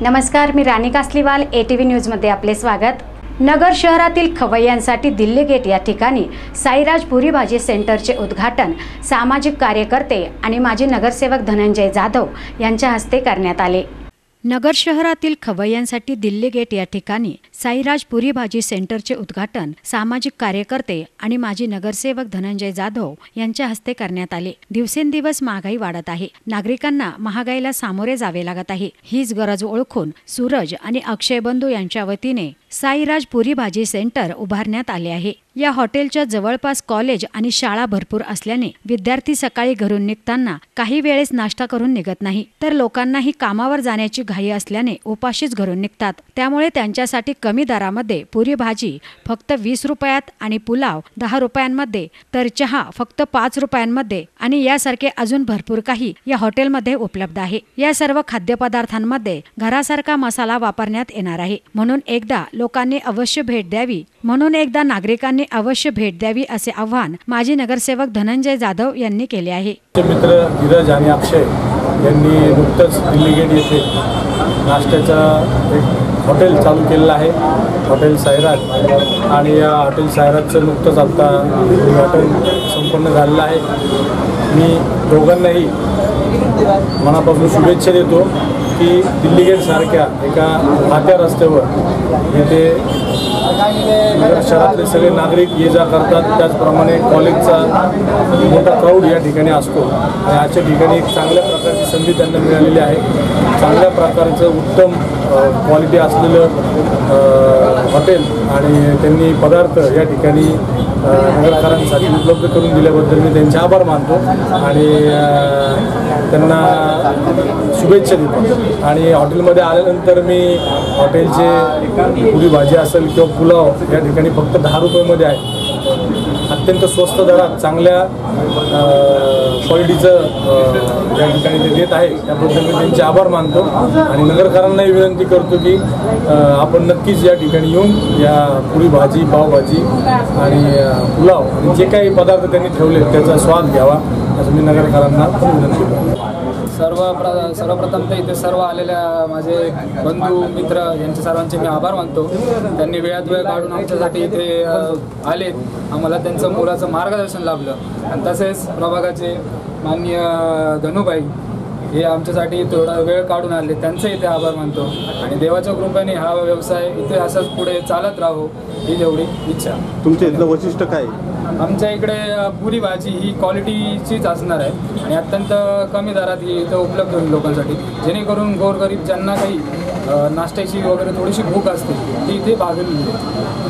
नमस्कार मी Rani Kasliwal A T V न्यूजमध्ये आपले स्वागत. नगर शहरातील खवय्यांसाठी दिल्ली गेट या ठिकाणी साईराज पुरी भाजी सेंटरचे उद्घाटन सामाजिक कार्यकर्ते आणि माजी नगरसेवक धनंजय जाधव यांच्या हस्ते करण्यात आले. नगर शहरातील खवय्यांसाठी दिल्ली गेट या ठिकाणी साईराज पुरी भाजी सेंटरचे उद्घाटन सामाजिक कार्यकर्ते आणि माजी नगरसेवक धनंजय जाधव यांच्या हस्ते करण्यात आले. दिवसेंदिवस महागाई वाढत आहे. नागरिकांना महागाईला सामोरे जावे लागत आहे. हीच गरज ओळखून सूरज आणि अक्षय बंधू यांच्या वतीने साईराज पुरी भाजी सेंटर उभारण्यात आले आहे. या हॉटेलच्या जवळपास कॉलेज आणि शाळा भरपूर असल्याने विद्यार्थी सकाळी घरून निघताना काही वेळेस नाश्ता करून निघत नाही. तर लोकांनाही कामावर जाण्याची घाई असल्याने उपाशीच घरून निघतात. त्यामुळे त्यांच्यासाठी कमी दरामध्ये पुरी भाजी फक्त वीस रुपयात आणि पुलाव दहा रुपयांमध्ये तर चहा फक्त पाच रुपयांमध्ये आणि यासारखे अजून भरपूर काही या हॉटेलमध्ये उपलब्ध आहे. या सर्व खाद्यपदार्थांमध्ये घरासारखा मसाला वापरण्यात येणार आहे. म्हणून एकदा लोकांनी अवश्य भेट द्यावी. म्हणून एकदा नागरिकांनी अवश्य भेट द्यावी असे आव्हान माजी नगरसेवक धनंजय जाधव यांनी केले आहे. मित्र धीरज आणि अक्षय यांनी नुकतंच दिल्ली गेट येथे नाश्त्याचा एक हॉटेल चालू केलेलं आहे. हॉटेल सायराज आणि या हॉटेल सायराजचं नुकतंच आता उद्घाटन संपन्न झालेलं आहे. मी दोघांनाही मनापासून शुभेच्छा देतो. की दिल्ली गेटसारख्या एका वाहत्या रस्त्यावर येथे शहरातले सगळे नागरिक ये जा करतात. त्याचप्रमाणे कॉलेजचा मोठा क्राऊड या ठिकाणी असतो. आणि आजच्या ठिकाणी एक चांगल्या प्रकारची संधी त्यांना मिळालेली आहे. चांगल्या प्रकारचं उत्तम क्वालिटी असलेलं हॉटेल आणि त्यांनी पदार्थ या ठिकाणी नगरकरांसाठी उपलब्ध करून दिल्याबद्दल मी त्यांचे आभार मानतो आणि त्यांना शुभेच्छा देतो. आणि हॉटेलमध्ये आल्यानंतर मी हॉटेलचे पुरी भाजी असेल किंवा पुलाव या ठिकाणी फक्त दहा रुपयामध्ये आहे. अत्यंत स्वस्त दरात चांगल्या क्वालिटीचं या ठिकाणी ते देत आहे त्याबद्दल मी त्यांचे आभार मानतो. आणि नगरकरांनाही विनंती करतो की आपण नक्कीच या ठिकाणी येऊन या पुरी भाजी पावभाजी आणि पुलाव आणि जे काही पदार्थ त्यांनी ठेवले त्याचा स्वाद घ्यावा असं मी नगरकरांना पण विनंती करतो. सर्व प्र सर्वप्रथम तर इथे सर्व आलेल्या माझे बंधू मित्र यांचे सर्वांचे मी आभार मानतो. त्यांनी वेळात वेळ काढून आमच्यासाठी इथे आले आलेत. आम्हाला त्यांचं मुलाचं मार्गदर्शन लाभलं. आणि तसेच प्रभागाचे माननीय धनुबाई हे आमच्यासाठी थोडा वेळ काढून आले त्यांचे इथे आभार मानतो. आणि देवाच्या कृपेने हा व्यवसाय इथे असंच पुढे चालत राहो ही एवढी इच्छा. तुमच्या इथलं वैशिष्ट्य काय? आमच्या इकडे पुरी भाजी ही क्वालिटीचीच असणार आहे. आणि अत्यंत कमी दरात ही इथं उपलब्ध होईल लोकांसाठी. जेणेकरून गोरगरीब ज्यांना काही नाश्त्याची वगैरे थोडीशी भूक असते ती इथे भागली. मिळेल